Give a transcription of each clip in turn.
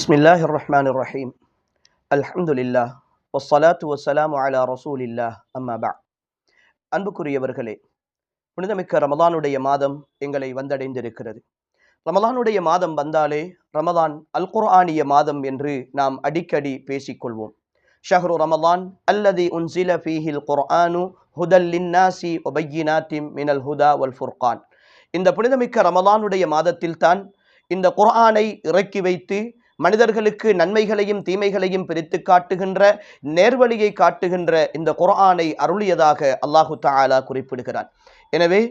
பிஸ்மில்லாஹ் ரஹ்மான் ரஹீம் அல்ஹம்துலில்லா வசலாத்து வசலாம் அலா ரசூலில்லா அம்மாபா அன்புக்குரியவர்களே புனிதமிக்க ரமதானுடைய மாதம் எங்களை வந்தடைந்திருக்கிறது. ரமதானுடைய மாதம் வந்தாலே ரமதான் அல் குர்ஆனிய மாதம் என்று நாம் அடிக்கடி பேசிக்கொள்வோம். ஷஹ்ரு ரமதான் அல்லதி உன்சில ஃபீஹில் குர்ஆனு ஹுதல் லின்னாசி ஒபையினாத்திம் மினல் ஹுதா வல் ஃபுர்கான். இந்த புனிதமிக்க ரமதானுடைய மாதத்தில்தான் இந்த குர்ஆனை இறக்கி வைத்து மனிதர்களுக்கு நன்மைகளையும் தீமைகளையும் பிரித்து காட்டுகின்ற நேர்வழியை காட்டுகின்ற இந்த குரானை அருளியதாக அல்லாஹு தாலா குறிப்பிடுகிறான். எனவே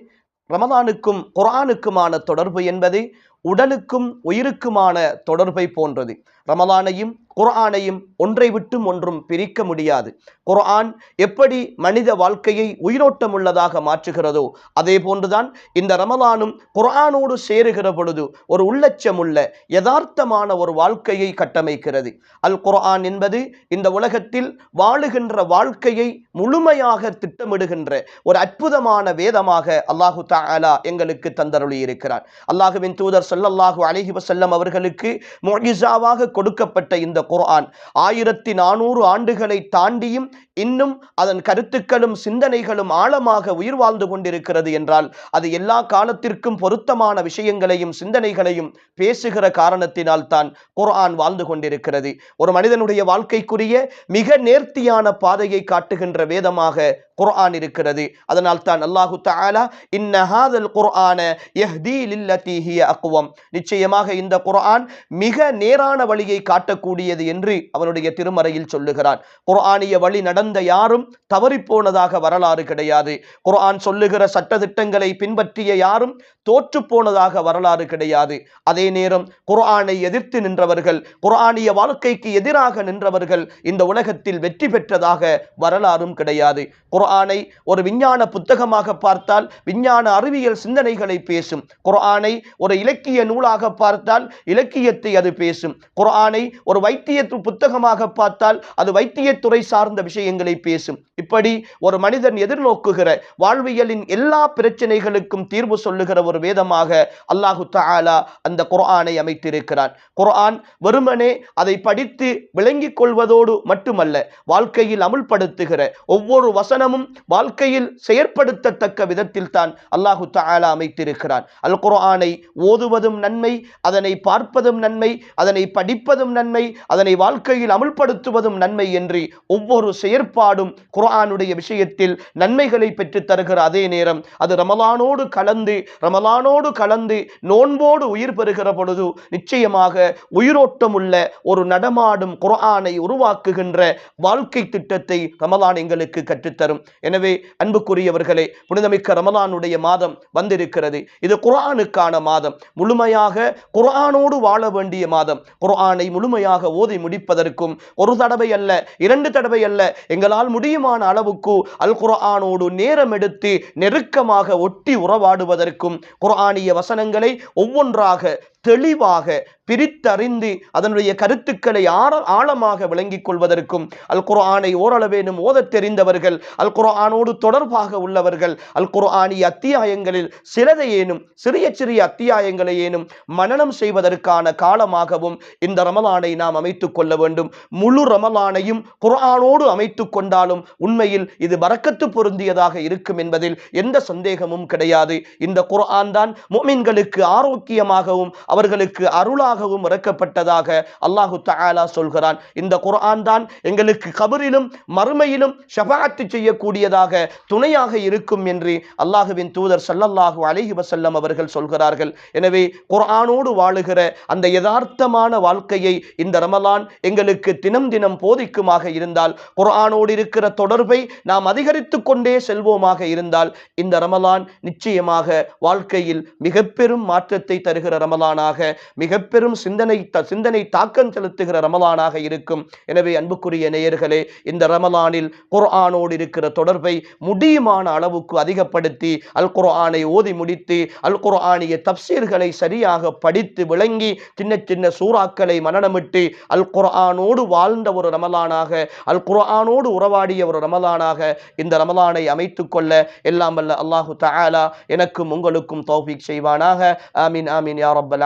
ரமதானுக்கும் குரானுக்குமான தொடர்பு என்பது உடலுக்கும் உயிருக்குமான தொடர்பை போன்றது. ரமலானையும் குர்ஆனையும் ஒன்றை விட்டும் ஒன்றும் பிரிக்க முடியாது. குர்ஆன் எப்படி மனித வாழ்க்கையை உயிரோட்டமுள்ளதாக மாற்றுகிறதோ அதே போன்றுதான் இந்த ரமலானும் குர்ஆனோடு சேருகிற பொழுது ஒரு உள்ளச்சமுள்ள யதார்த்தமான ஒரு வாழ்க்கையை கட்டமைக்கிறது. அல் குர்ஆன் என்பது இந்த உலகத்தில் வாழுகின்ற வாழ்க்கையை முழுமையாக திட்டமிடுகின்ற ஒரு அற்புதமான வேதமாக அல்லாஹு தாலா எங்களுக்கு தந்தருளி இருக்கிறார் அல்லாஹுவின் தூதர் ஸல்லல்லாஹு அலைஹி வசல்லம் அவர்களுக்கு முஅஜிசாவாக கொடுக்கப்பட்ட இந்த குர்ஆன். ஆயிரத்தி நானூறு ஆண்டுகளை தாண்டியும் இன்னும் அதன் கருத்துக்களும் சிந்தனைகளும் ஆழமாக உயிர் வாழ்ந்து கொண்டிருக்கிறது என்றால் அது எல்லா காலத்திற்கும் பொருத்தமான விஷயங்களையும் சிந்தனைகளையும் பேசுகிற காரணத்தினால் தான் குர்ஆன் வாழ்ந்து கொண்டிருக்கிறது. ஒரு மனிதனுடைய வாழ்க்கைக்குரிய மிக நேர்த்தியான பாதையை காட்டுகின்ற வேதமாக குர்ஆன் இருக்கிறது. அதனால் தான் அல்லாஹு தாலா இன்னஹாதல் குர்ஆன யஹ்தி லில்லதி ஹிய அக்வம் நிச்சயமாக இந்த குரான் மிக நேரான வழியை காட்டக்கூடியது என்று அவனுடைய திருமறையில் சொல்லுகிறான். குரானிய வழி நடந்த யாரும் தவறிப்போனதாக வரலாறு கிடையாது. குரான் சொல்லுகிற சட்டத்திட்டங்களை பின்பற்றிய யாரும் தோற்று போனதாக வரலாறு கிடையாது. அதே நேரம் குரானை எதிர்த்து நின்றவர்கள் குரானிய வாழ்க்கைக்கு எதிராக நின்றவர்கள் இந்த உலகத்தில் வெற்றி பெற்றதாக வரலாறும் கிடையாது. குரானை ஒரு விஞ்ஞான புத்தகமாக பார்த்தால் விஞ்ஞான அறிவியல் சிந்தனைகளை பேசும். குரானை ஒரு இலக்கிய இலக்கிய நூலாக பார்த்தால் இலக்கியத்தை அது பேசும். குரானை ஒரு வைத்திய புத்தகமாக பார்த்தால் அது வைத்தியத்துறை சார்ந்த விஷயங்களை பேசும். இப்படி ஒரு மனிதன் எதிர்நோக்குகிற வாழ்வியலின் எல்லா பிரச்சனைகளுக்கும் தீர்வு சொல்லுகிற ஒரு வேதமாக அல்லாஹு தாலா அந்த குரானை அமைத்திருக்கிறான். குரான் வெறுமனே அதை படித்து விளங்கிக் கொள்வதோடு மட்டுமல்ல வாழ்க்கையில் அமுல்படுத்துகிற ஒவ்வொரு வசனமும் வாழ்க்கையில் செயற்படுத்தத்தக்க விதத்தில் தான் அல்லாஹு தாலா அமைத்திருக்கிறான். அல் குரானை குர்ஆனை ஓதுவதும் நன்மை அதனை பார்ப்பதும் நன்மை அதனை படிப்பதும் நன்மை அதனை வாழ்க்கையில் அமுல்படுத்துவதும் நன்மை என்று ஒவ்வொரு செயற்பாடும் குரானுடைய விஷயத்தில் நன்மைகளை பெற்றுத் தருகிற அதே நேரம். அது ரமலானோடு கலந்து ரமலானோடு கலந்து நோன்போடு உயிர் பெறுகிற பொழுது நிச்சயமாக உயிரோட்டம் உள்ள ஒரு நடமாடும் குரானை உருவாக்குகின்ற வாழ்க்கை திட்டத்தை ரமலான் எங்களுக்கு கற்றுத்தரும். எனவே அன்புக்குரியவர்களே புனிதமிக்க ரமலானுடைய மாதம் வந்திருக்கிறது. இது குரானுக்கான மாதம். முழு முழுமையாக குரானோடு வாழ வேண்டிய மாதம். குரானை முழுமையாக ஓதி முடிப்பதற்கும் ஒரு தடவை அல்ல இரண்டு தடவை அல்ல எங்களால் முடியுமான அளவுக்கு அல் குரானோடு நேரம் எடுத்து நெருக்கமாக ஒட்டி உறவாடுவதற்கும் குரானிய வசனங்களை ஒவ்வொன்றாக தெளிவாக பிரித்தறிந்து அதனுடைய கருத்துக்களை ஆழ ஆழமாக விளங்கிக் கொள்வதற்கும் அல் குர்ஆனை ஓரளவேனும் ஓதத் தெரிந்தவர்கள் அல் குர்ஆனோடு தொடர்பாக உள்ளவர்கள் அல் குர்ஆனிய அத்தியாயங்களில் சிலதையேனும் சிறிய சிறிய அத்தியாயங்களையேனும் மனனம் செய்வதற்கான காலமாகவும் இந்த ரமலானை நாம் அமைத்துக் கொள்ள வேண்டும். முழு ரமலானையும் குர்ஆனோடு அமைத்துக் கொண்டாலும் உண்மையில் இது வரக்கத்து பொருந்தியதாக இருக்கும் என்பதில் எந்த சந்தேகமும் கிடையாது. இந்த குர்ஆன் தான் முஃமின்களுக்கு ஆரோக்கியமாகவும் அவர்களுக்கு அருளாகவும் இறக்கப்பட்டதாக அல்லாஹு தஆலா சொல்கிறான். இந்த குர்ஆன் தான் எங்களுக்கு கபரிலும் மறுமையிலும் ஷபாத்து செய்யக்கூடியதாக துணையாக இருக்கும் என்று அல்லாஹுவின் தூதர் சல்லல்லாஹு அலைஹி வசல்லம் அவர்கள் சொல்கிறார்கள். எனவே குர்ஆனோடு வாழுகிற அந்த யதார்த்தமான வாழ்க்கையை இந்த ரமலான் எங்களுக்கு தினம் தினம் போதிக்குமாக இருந்தால் குர்ஆனோடு இருக்கிற தொடர்பை நாம் அதிகரித்துக் கொண்டே செல்வோமாக இருந்தால் இந்த ரமலான் நிச்சயமாக வாழ்க்கையில் மிக பெரும் மாற்றத்தை தருகிற ரமலான் ரமலானாக மிக பெரும் சிந்தனை சிந்தனை தாக்கம் செலுத்துகிற ரமலானாக இருக்கும். எனவே அன்புக்குரிய நேயர்களே இந்த ரமலானில் குர்ஆனோடு இருக்கிற தொடர்பை முடியுமான அளவுக்கு அதிகப்படுத்தி அல் குர்ஆனை ஓதி முடித்து அல் குர்ஆனிய தப்சீர்களை சரியாக படித்து விளங்கி சின்ன சின்ன சூறாக்களை மனநமிட்டு அல் குர்ஆனோடு வாழ்ந்த ஒரு ரமலானாக அல் குர்ஆனோடு உறவாடிய ஒரு ரமலானாக இந்த ரமலானை அமைத்துக் கொள்ள எல்லாம் வல்ல அல்லாஹு தஆலா எனக்கும் உங்களுக்கும் தௌஃபீக் செய்வானாக. ஆமீன் ஆமீன் யா ரப்பல்